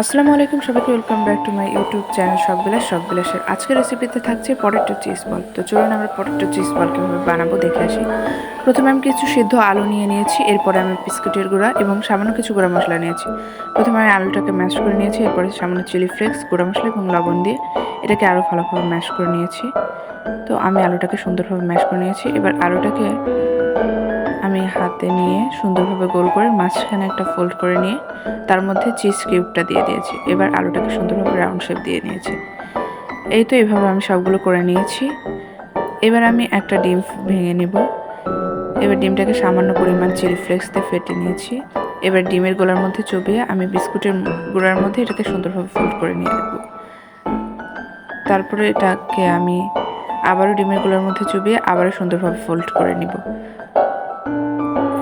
আসসালামু আলাইকুম, সবাইকে welcome back to my YouTube channel সব বিলাস সব বিলাসের আজকের রেসিপিতে থাকছে পটেটো চিজ বল তো চলুন আমরা পটেটো চিজ বল কীভাবে বানাবো দেখে আসি। প্রথমে আমি কিছু সিদ্ধ আলু নিয়ে নিয়েছি, এরপরে আমি বিস্কুটের গুঁড়া এবং সামান্য কিছু গুঁড়া মশলা নিয়েছি। প্রথমে আমি আলুটাকে ম্যাশ করে নিয়েছি, এরপরে সামান্য চিলি ফ্লেক্স গুঁড়া মশলা এবং লবণ দিয়ে এটাকে আরও ভালোভাবে ম্যাশ করে নিয়েছি। তো আমি আলুটাকে সুন্দরভাবে ম্যাশ করে নিয়েছি। এবার আলুটাকে আমি হাতে নিয়ে সুন্দরভাবে গোল করে মাঝখানে একটা ফোল্ড করে নিয়ে তার মধ্যে চিজ কিউবটা দিয়ে দিয়েছি। এবার আলুটাকে সুন্দরভাবে রাউন্ড শেপ দিয়ে নিয়েছি। এই তো এভাবে আমি সবগুলো করে নিয়েছি। এবার আমি একটা ডিম ভেঙে নেব। এবার ডিমটাকে সামান্য পরিমাণ চিলি ফ্লেক্স দিয়ে ফেটে নিয়েছি। এবার ডিমের গোলার মধ্যে চবিয়ে আমি বিস্কুটের গোড়ার মধ্যে এটাকে সুন্দরভাবে ফোল্ড করে নিয়ে নেব। তারপরে এটাকে আমি আবারও ডিমের গোলার মধ্যে চুবিয়ে আবারও সুন্দরভাবে ফোল্ড করে নিব।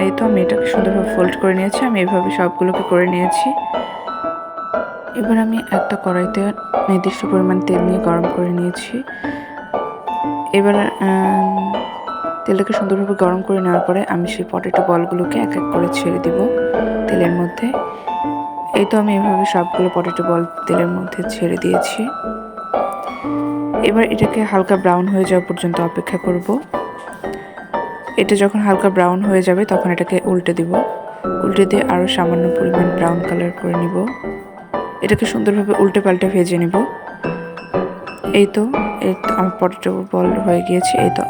এই তো আমি এটাকে সুন্দরভাবে ফোল্ড করে নিয়েছি, আমি এভাবে সবগুলোকে করে নিয়েছি। এবার আমি একটা কড়াইতে নির্দিষ্ট পরিমাণ তেল নিয়ে গরম করে নিয়েছি। এবার তেলটাকে সুন্দরভাবে গরম করে নেওয়ার পরে আমি সেই পটেটো বলগুলোকে এক এক করে ছেড়ে দিব তেলের মধ্যে। এই তো আমি এভাবে সবগুলো পটেটো বল তেলের মধ্যে ছেড়ে দিয়েছি। এবার এটাকে হালকা ব্রাউন হয়ে যাওয়া পর্যন্ত অপেক্ষা করব। এটা যখন হালকা ব্রাউন হয়ে যাবে, তখন এটাকে উল্টে দিব। উল্টে দিয়ে আরও সামান্য পরিমাণ ব্রাউন কালার করে নিব। এটাকে সুন্দরভাবে উল্টে পাল্টে ভেজে নিব। এই তো এই তো আমার পটেটো বল হয়ে গিয়েছে। এই তো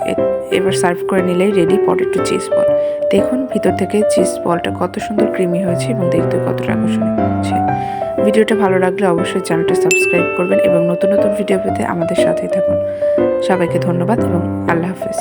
এবার সার্ভ করে নিলেই রেডি পটেটো চিজ বল দেখুন, ভিতর থেকে চিজ বলটা কত সুন্দর ক্রিমি হয়েছে এবং দেখতে কতটা আকর্ষণীয় হচ্ছে ভিডিওটা ভালো লাগলে অবশ্যই চ্যানেলটা সাবস্ক্রাইব করবেন এবং নতুন নতুন ভিডিও পেতে আমাদের সাথেই থাকুন। সবাইকে ধন্যবাদ এবং আল্লাহ হাফেজ।